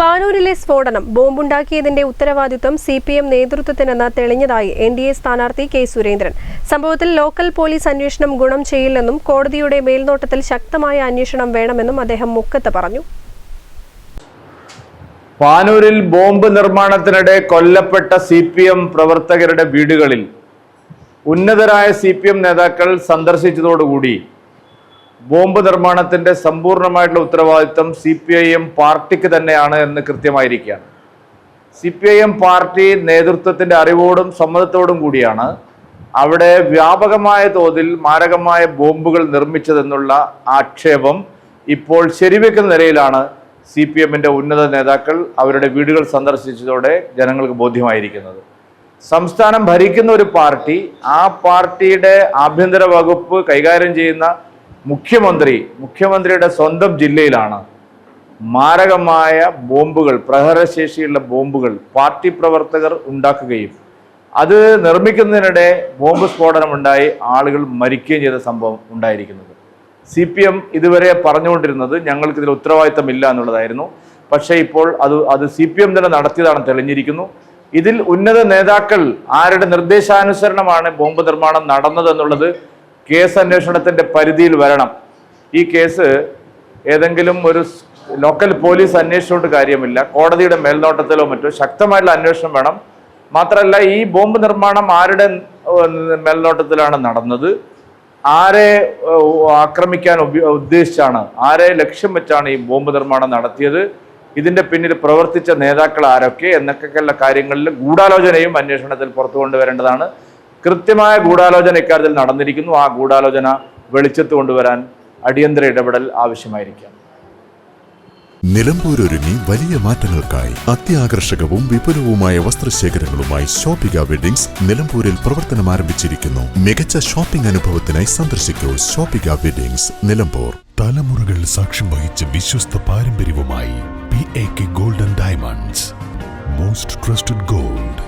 പാനൂരിലെ സ്ഫോടനം ബോംബുണ്ടാക്കിയതിന്റെ ഉത്തരവാദിത്വം സി പി എം നേതൃത്വത്തിനെന്ന് തെളിഞ്ഞതായി എൻ ഡി എ സ്ഥാനാർത്ഥി കെ സുരേന്ദ്രൻ. സംഭവത്തിൽ ലോക്കൽ പോലീസ് അന്വേഷണം ഗുണം ചെയ്യില്ലെന്നും കോടതിയുടെ മേൽനോട്ടത്തിൽ ശക്തമായ അന്വേഷണം വേണമെന്നും അദ്ദേഹം മുക്കത്ത് പറഞ്ഞു. പാനൂരിൽ ബോംബ് നിർമ്മാണത്തിനിടെ കൊല്ലപ്പെട്ട സി പി എം പ്രവർത്തകരുടെ വീടുകളിൽ ഉന്നതരായ സി പി എം നേതാക്കൾ സന്ദർശിച്ചതോടുകൂടി ബോംബ് നിർമ്മാണത്തിന്റെ സമ്പൂർണമായിട്ടുള്ള ഉത്തരവാദിത്തം സി പി ഐ എം പാർട്ടിക്ക് തന്നെയാണ് എന്ന് കൃത്യമായിരിക്കുകയാണ്. C P I M party നേതൃത്വത്തിന്റെ അറിവോടും സമ്മതത്തോടും കൂടിയാണ് അവിടെ വ്യാപകമായ തോതിൽ മാരകമായ ബോംബുകൾ നിർമ്മിച്ചതെന്നുള്ള ആക്ഷേപം ഇപ്പോൾ ശരിവെക്കുന്ന നിലയിലാണ് സി പി എമ്മിന്റെ ഉന്നത നേതാക്കൾ അവരുടെ വീടുകൾ സന്ദർശിച്ചതോടെ ജനങ്ങൾക്ക് ബോധ്യമായിരിക്കുന്നത്. സംസ്ഥാനം ഭരിക്കുന്ന ഒരു പാർട്ടി ആ പാർട്ടിയുടെ ആഭ്യന്തര വകുപ്പ് കൈകാര്യം ചെയ്യുന്ന മുഖ്യമന്ത്രി മുഖ്യമന്ത്രിയുടെ സ്വന്തം ജില്ലയിലാണ്. മാരകമായ ബോംബുകൾ പ്രഹരശേഷിയുള്ള ബോംബുകൾ പാർട്ടി പ്രവർത്തകർ ഉണ്ടാക്കുകയും അത് നിർമ്മിക്കുന്നതിനിടെ ബോംബ് സ്ഫോടനമുണ്ടായി ആളുകൾ മരിക്കുകയും ചെയ്ത സംഭവം ഉണ്ടായിരിക്കുന്നത്. സി പി എം ഇതുവരെ പറഞ്ഞുകൊണ്ടിരുന്നത് ഞങ്ങൾക്ക് ഇതിൽ ഉത്തരവാദിത്തമില്ല എന്നുള്ളതായിരുന്നു. പക്ഷേ ഇപ്പോൾ അത് അത് സി പി എം തന്നെ നടത്തിയതാണ് തെളിഞ്ഞിരിക്കുന്നു. ഇതിൽ ഉന്നത നേതാക്കൾ ആരുടെ നിർദ്ദേശാനുസരണമാണ് ബോംബ് നിർമ്മാണം നടന്നതെന്നുള്ളത് കേസ് അന്വേഷണത്തിന്റെ പരിധിയിൽ വരണം. ഈ കേസ് ഏതെങ്കിലും ഒരു ലോക്കൽ പോലീസ് അന്വേഷിച്ചുകൊണ്ട് കാര്യമില്ല. കോടതിയുടെ മേൽനോട്ടത്തിലോ മറ്റോ ശക്തമായിട്ടുള്ള അന്വേഷണം വേണം. മാത്രമല്ല ഈ ബോംബ് നിർമ്മാണം ആരുടെ മേൽനോട്ടത്തിലാണ് നടന്നത്? ആരെ ആക്രമിക്കാൻ ഉദ്ദേശിച്ചാണ് ആരെ ലക്ഷ്യം വെച്ചാണ് ഈ ബോംബ് നിർമ്മാണം നടത്തിയത്? ഇതിന്റെ പിന്നിൽ പ്രവർത്തിച്ച നേതാക്കൾ ആരൊക്കെ? എന്നൊക്കെയുള്ള കാര്യങ്ങളിൽ ഗൂഢാലോചനയും അന്വേഷണത്തിൽ പുറത്തു കൊണ്ടുവരേണ്ടതാണ് കൃത്യമായ ഗൂഢാലോചന ഇക്കാര്യത്തിൽ നടന്നിരിക്കുന്നു. ആ ഗൂഢാലോചന വെളിച്ചത്ത് കൊണ്ടുവരാൻ അടിയന്തര ഇടപെടൽ ആവശ്യമായിരിക്കാം. നിലമ്പൂരൊരുങ്ങി വലിയ മാറ്റങ്ങൾക്കായി അത്യാകർഷകവും വിപുലവുമായ വസ്ത്രശേഖരങ്ങളുമായി ഷോപ്പിക വെഡിങ്സ് നിലമ്പൂരിൽ പ്രവർത്തനം ആരംഭിച്ചിരിക്കുന്നു. മികച്ച ഷോപ്പിംഗ് അനുഭവത്തിനായി സന്ദർശിക്കൂ ഷോപ്പിക വെഡിങ്സ് നിലമ്പൂർ. തലമുറകൾ സാക്ഷ്യം വഹിച്ച വിശ്വസ്ത പാരമ്പര്യവുമായി P A K golden diamonds most trusted gold